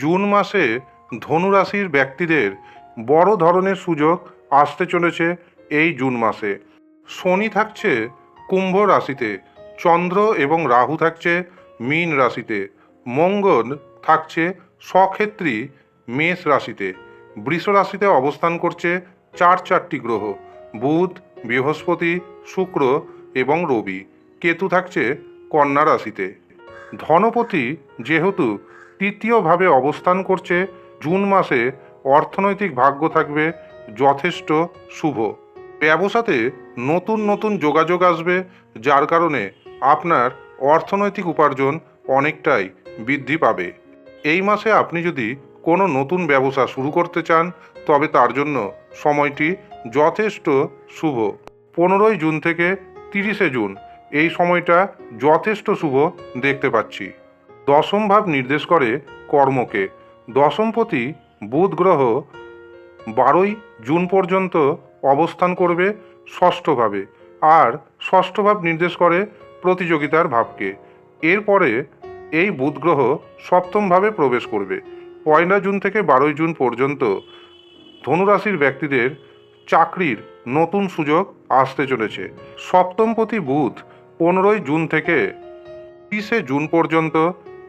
June মাসে ধনুরাশির ব্যক্তিদের বড় ধরনের সুযোগ আসতে চলেছে এই জুন মাসে। শনি থাকছে কুম্ভ রাশিতে, চন্দ্র এবং রাহু থাকছে মীন রাশিতে, মঙ্গল থাকছে স্বক্ষেত্রী মেষ রাশিতে, বৃষ রাশিতে অবস্থান করছে চার চারটি গ্রহ, বুধ, বৃহস্পতি, শুক্র এবং রবি, কেতু থাকছে কন্যা রাশিতে। ধনপতি যেহেতু তৃতীয়ভাবে অবস্থান করছে জুন মাসে অর্থনৈতিক ভাগ্য থাকবে যথেষ্ট শুভ। ব্যবসাতে নতুন নতুন যোগাযোগ আসবে, যার কারণে আপনার অর্থনৈতিক উপার্জন অনেকটাই বৃদ্ধি পাবে। এই মাসে আপনি যদি কোনো নতুন ব্যবসা শুরু করতে চান, তবে তার জন্য সময়টি যথেষ্ট শুভ। পনেরোই জুন থেকে তিরিশে জুন, এই সময়টা যথেষ্ট শুভ দেখতে পাচ্ছি। দশম ভাব নির্দেশ করে কর্মকে। দশমপতি বুধ গ্রহ বারোই জুন পর্যন্ত অবস্থান করবে ষষ্ঠভাবে আর ষষ্ঠ ভাব নির্দেশ করে প্রতিযোগিতার ভাবকে। এরপরে এই বুধ গ্রহ সপ্তমভাবে প্রবেশ করবে। পয়লা জুন থেকে বারোই জুন পর্যন্ত ধনুরাশির ব্যক্তিদের চাকরির নতুন সুযোগ আসতে চলেছে। সপ্তমপতি বুধ পনেরোই জুন থেকে তিরিশে জুন পর্যন্ত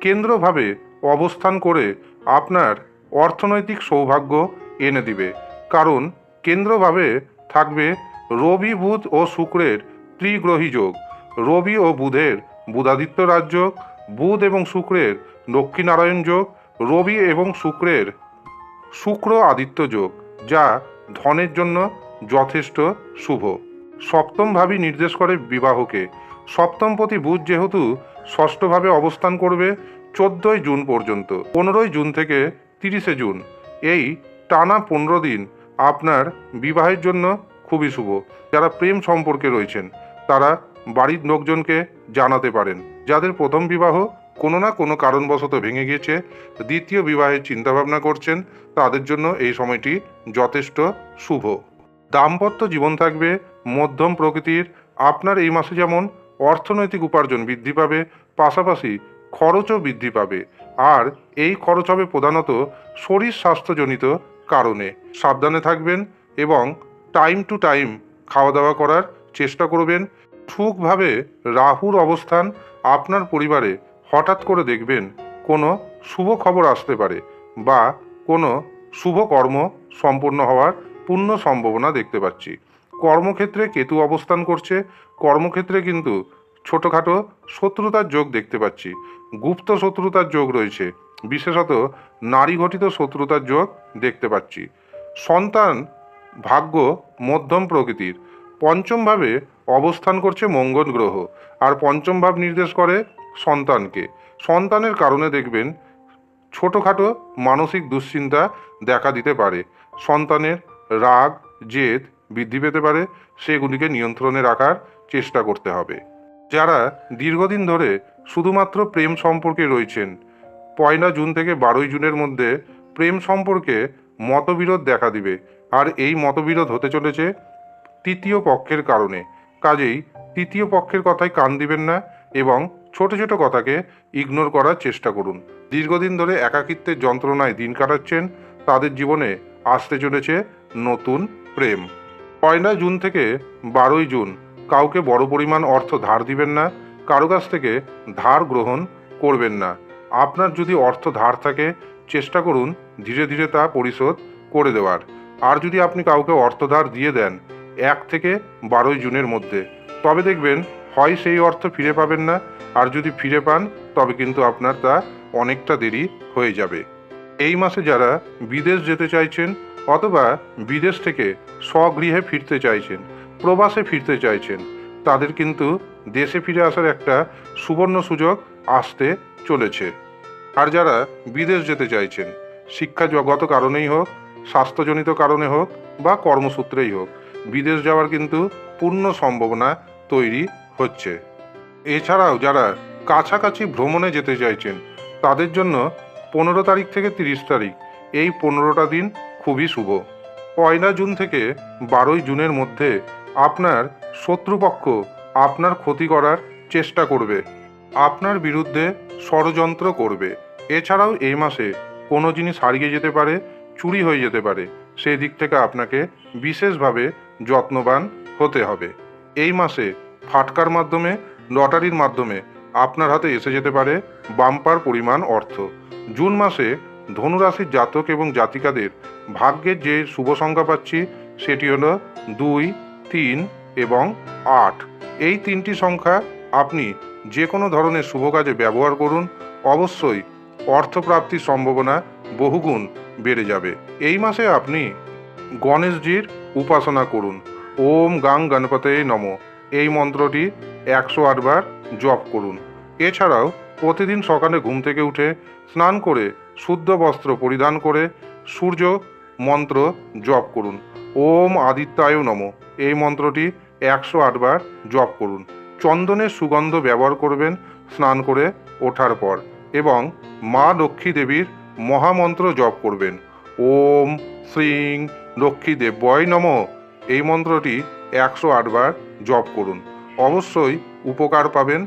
কেন্দ্রভাবে অবস্থান করে আপনার অর্থনৈতিক সৌভাগ্য এনে দিবে। কারণ কেন্দ্রভাবে থাকবে রবি বুধ ও শুক্রের ত্রিগ্রহী যোগ। রবি ও বুধের বুধাদিত্য রাজ্য, বুধ এবং শুক্রের লক্ষ্মীনারায়ণ যোগ, রবি এবং শুক্রের শুক্র আদিত্য যোগ, যা ধনের জন্য যথেষ্ট শুভ। সপ্তম ভাবই নির্দেশ করে বিবাহকে। সপ্তমপতি বুধ যেহেতু ষষ্ঠভাবে অবস্থান করবে চোদ্দোই জুন পর্যন্ত, পনেরোই জুন থেকে তিরিশে জুন। এই টানা পনেরো দিন আপনার বিবাহের জন্য খুবই শুভ। যারা প্রেম সম্পর্কে রয়েছেন, তারা বাড়ির লোকজনকে জানাতে পারেন। যাদের প্রথম বিবাহ কোনো না কোনো কারণবশত ভেঙে গিয়েছে, দ্বিতীয় বিবাহের চিন্তাভাবনা করছেন, তাদের জন্য এই সময়টি যথেষ্ট শুভ। দাম্পত্য জীবন থাকবে মধ্যম প্রকৃতির। আপনার এই মাসে যেমন অর্থনৈতিক উপার্জন বৃদ্ধি পাবে, পাশাপাশি খরচও বৃদ্ধি পাবে। আর এই খরচ হবে প্রধানত শরীর স্বাস্থ্যজনিত কারণে। সাবধানে থাকবেন এবং টাইম টু টাইম খাওয়া দাওয়া করার চেষ্টা করবেন। সুখভাবে রাহুর অবস্থান আপনার পরিবারে হঠাৎ করে দেখবেন কোনো শুভ খবর আসতে পারে বা কোনো শুভ কর্ম সম্পূর্ণ হওয়ার পূর্ণ সম্ভাবনা দেখতে পাচ্ছি। কর্মক্ষেত্রে কেতু অবস্থান করছে। কর্মক্ষেত্রে কিন্তু ছোটোখাটো শত্রুতার যোগ দেখতে পাচ্ছি। গুপ্ত শত্রুতার যোগ রয়েছে। বিশেষত নারী ঘটিত শত্রুতার যোগ দেখতে পাচ্ছি। সন্তান ভাগ্য মধ্যম প্রকৃতির। পঞ্চমভাবে অবস্থান করছে মঙ্গল গ্রহ আর পঞ্চম ভাব নির্দেশ করে সন্তানকে। সন্তানের কারণে দেখবেন ছোটোখাটো মানসিক দুশ্চিন্তা দেখা দিতে পারে। সন্তানের রাগ, জেদ বৃদ্ধি পেতে পারে, সেগুলিকে নিয়ন্ত্রণে রাখার চেষ্টা করতে হবে। যারা দীর্ঘদিন ধরে শুধুমাত্র প্রেম সম্পর্কে রয়েছেন, পয়লা জুন থেকে বারোই জুনের মধ্যে প্রেম সম্পর্কে মতবিরোধ দেখা দিবে, আর এই মতবিরোধ হতে চলেছে তৃতীয় পক্ষের কারণে। কাজেই তৃতীয় পক্ষের কথায় কান দিবেন না এবং ছোট ছোট কথাকে ইগনোর করার চেষ্টা করুন। দীর্ঘদিন ধরে একাকিত্বের যন্ত্রণায় দিন কাটাচ্ছেন, তাদের জীবনে আসতে চলেছে নতুন প্রেম। পয়লা জুন থেকে বারোই জুন কাউকে বড় পরিমাণ অর্থ ধার দিবেন না, কারও কাছ থেকে ধার গ্রহণ করবেন না। আপনার যদি অর্থ ধার থাকে, চেষ্টা করুন ধীরে ধীরে তা পরিশোধ করে দেওয়ার। আর যদি আপনি কাউকে অর্থ ধার দিয়ে দেন, এক থেকে বারোই জুনের মধ্যে, তবে দেখবেন হয় সেই অর্থ ফিরে পাবেন না, আর যদি ফিরে পান, তবে কিন্তু আপনার তা অনেকটা দেরি হয়ে যাবে। এই মাসে যারা বিদেশ যেতে চাইছেন অথবা বিদেশ থেকে স্বগৃহে ফিরতে চাইছেন, প্রবাসে ফিরতে চাইছেন। তাদের কিন্তু দেশে ফিরে আসার একটা সুবর্ণ সুযোগ আসতে চলেছে। আর যারা বিদেশ যেতে চাইছেন, শিক্ষা জগত কারণেই হোক, স্বাস্থ্যজনিত কারণে হোক বা কর্মসূত্রেই হোক, বিদেশ যাওয়ার কিন্তু পূর্ণ সম্ভাবনা তৈরি হচ্ছে। এছাড়াও যারা কাছাকাছি ভ্রমণে যেতে চাইছেন, তাদের জন্য পনেরো তারিখ থেকে তিরিশ তারিখ, এই পনেরোটা দিন খুবই শুভ। পয়লা জুন থেকে বারোই জুনের মধ্যে আপনার শত্রুপক্ষ আপনার ক্ষতি করার চেষ্টা করবে। আপনার বিরুদ্ধে ষড়যন্ত্র করবে। এছাড়াও এই মাসে কোনো জিনিস হারিয়ে যেতে পারে, চুরি হয়ে যেতে পারে। সেই দিক থেকে আপনাকে বিশেষভাবে যত্নবান হতে হবে। এই মাসে ফাটকার মাধ্যমে, লটারির মাধ্যমে আপনার হাতে এসে যেতে পারে বাম্পার পরিমাণ অর্থ। জুন মাসে ধনুরাশির জাতক এবং জাতিকাদের ভাগ্যের যে শুভ সংখ্যা পাচ্ছি, সেটি হলো দুই, তিন এবং আট। এই তিনটি সংখ্যা আপনি যে কোনো ধরনের শুভ কাজে ব্যবহার করুন। অবশ্যই অর্থপ্রাপ্তির সম্ভাবনা বহুগুণ বেড়ে যাবে। এই মাসে আপনি গণেশজির উপাসনা করুন। ওম গাং গণপতে নম। এই মন্ত্রটি একশো আটবার জপ করুন। এছাড়াও প্রতিদিন সকালে ঘুম থেকে উঠে স্নান করে শুদ্ধ বস্ত্র পরিধান করে সূর্য মন্ত্র জপ করুন। ওম আদিত্যায় নম। এই মন্ত্রটি একশো আটবার জপ করুন। চন্দনের সুগন্ধ ব্যবহার করবেন স্নান করে ওঠার পর এবং মা লক্ষ্মী দেবীর মহামন্ত্র জপ করবেন। ওম শ্রীং লক্ষ্মী দেব্যয় নম। এই মন্ত্রটি একশো আটবার জপ করুন। অবশ্যই উপকার পাবেন